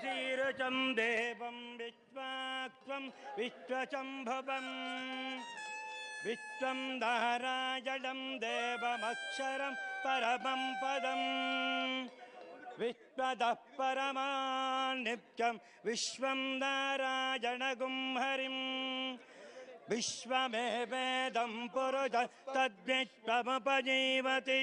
शीर्षं देवं विश्वाक्ष्मं विश्वशम्भवम् विश्वं नारायणं देवमक्षरं परमं पदम्। विश्वतः परमान्नित्यं विश्वं नारायणगुं हरिम्। विश्वमेवेदं पुरुष तद्विश्वमुपजीवति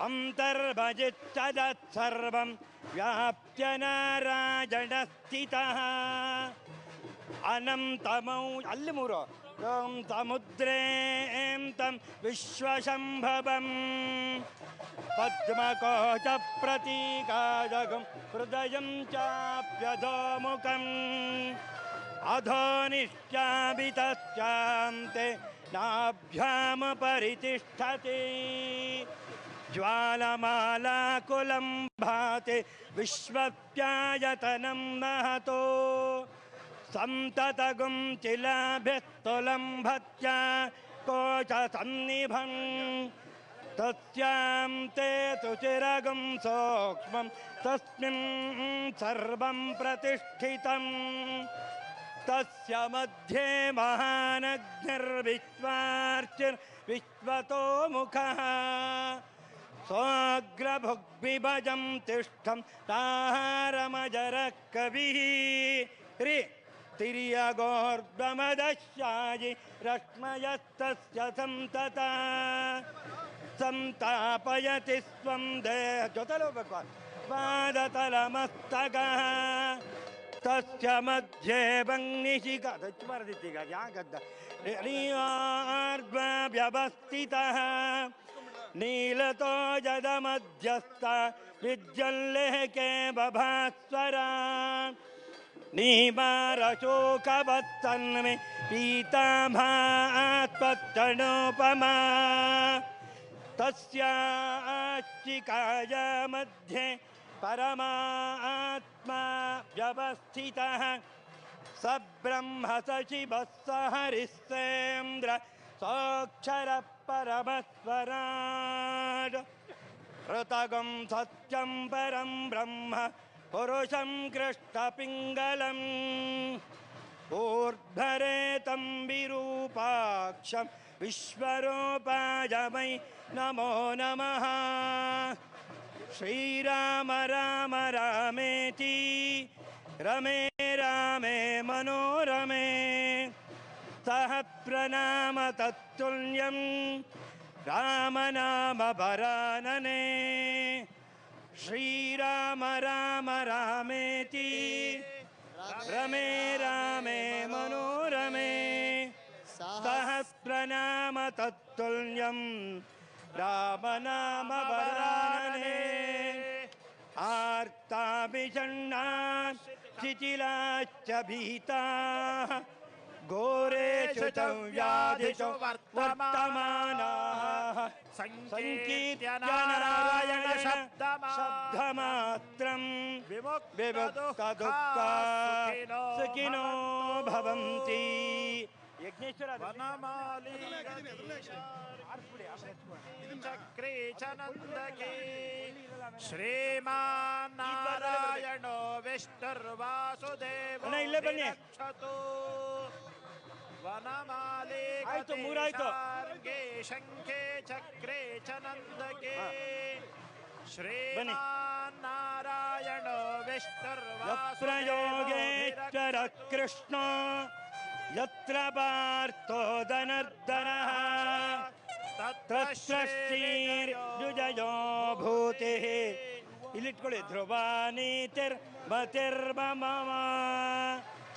अन्तर्भजिच्चदत्सर्वं व्याप्त्यनाराजडस्थितः अनन्तमौ अल्लिमुरो। ॐ समुद्रें तं विश्वशम्भवम् पद्मकोचप्रतीकाजगं हृदयं चाप्यधोमुखम्। अधोनिश्चाभितश्चान्ते नाभ्यामुपरितिष्ठति। ज्वालमालाकुलं भाति विश्वप्यायतनं महतो। सन्ततगुं चिलाभिस्तुलं भत्या कोचसन्निभम् तस्यां ते तु चिरगुं सूक्ष्मं तस्मिन् सर्वं प्रतिष्ठितम् तस्य मध्ये महानग्निर्विश्वार्चिर्विश्वतो मुखः सोऽग्रभुग्विभजं तिष्ठं ताहारमजरः कविः रि रश्मयस्तस्य संतापयति स्वं देहज्योतलो भगवान्। पादतलमस्तकः तस्य मध्ये भङ्निशिखा नील तो जद मध्यस्थ जदमध्यस्थ के बभास्वरा। नीमारशोकवत्सन्मे पीताभात्पत्तनोपमा तस्याच्चिकाय मध्ये परमात्मा व्यवस्थितः। स ब्रह्म स शिवः स हरिश्चेन्द्र सोऽक्षरः परमस्वराट् ऋतगं सत्यं परं ब्रह्म पुरुषं कृष्णपिङ्गलम् ऊर्ध्वरेतं विरूपाक्षं विश्वरूपाय वै नमो नमः। श्रीराम राम रामेति। रमे रामे मनोरमे सह प्रणाम तत्ल्यम राम नाम परानने श्रीराम राम रामेति। रमे, रामे, मनोरमे। सहस्रनाम तत्तुल्यं राम नाम वरानने आर्ताभिषण्णा शिथिलाश्च भीताः घोरेषु च व्याधिषु वर्तमानाः सङ्कीर्त्यनारायण शब्दमात्रम् विमुक्तदुःखा सुखिनो भवन्ति। यज्ञेश्वर चक्रीचनन्दके श्रीमान्नारायणो विष्णुर्वासुदेवो इल्ले बन्नि। ಆಯ್ತು, ಮೂರಾಯ್ತು. ಗತೆ ಶಂಖೆ ಚಕ್ರೇ ಚ ನಂದಕೆ ಬನ್ನಿ. ಶ್ರೀಮಾನ್ನಾರಾಯಣೋ ಯತ್ರ ಯೋಗೇಶ್ವರ ಕೃಷ್ಣ ಯತ್ರ ಪಾರ್ಥೋ ಧನರ್ಧನಃ ತತ್ರ ಶ್ರೀರ್ಯುಜಯೋ ಭೂತಿ ಇಲ್ಲಿಟ್ಕೊಳ್ಳಿ ಧ್ರುವ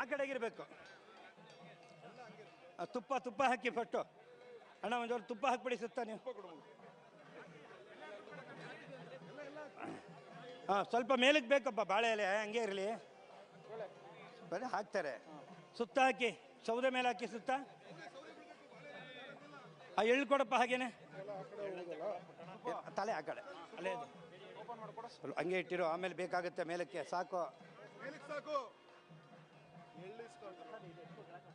ಆ ಕಡೆಗಿರ್ಬೇಕು. ಆ, ತುಪ್ಪ ತುಪ್ಪ ಹಾಕಿ ಫಸ್ಟು. ಅಣ್ಣ ಒಂದೊಂದು ತುಪ್ಪ ಹಾಕ್ಬಿಡಿ ಸುತ್ತ ನೀವು. ಹಾಂ ಸ್ವಲ್ಪ ಮೇಲಕ್ಕೆ ಬೇಕಪ್ಪ ಬಾಳೆ ಎಲೆ ಹಂಗೆ ಇರಲಿ. ಬರೀ ಹಾಕ್ತಾರೆ. ಸುತ್ತ ಹಾಕಿ ಸೌದೆ ಮೇಲೆ ಹಾಕಿ ಸುತ್ತ. ಆ ಎಳ್ಳು ಕೊಡಪ್ಪ ಹಾಗೇನೆ. ತಲೆ ಆ ಕಡೆ. ಅಲ್ಲೇ ಇದೆ. ಸ್ವಲ್ಪ ಹಂಗೆ ಇಟ್ಟಿರು ಆಮೇಲೆ ಬೇಕಾಗುತ್ತೆ ಮೇಲಕ್ಕೆ ಸಾಕು. ಸಾಕು. ಎಳ್ಳಿಸ್ಕೊಂಡು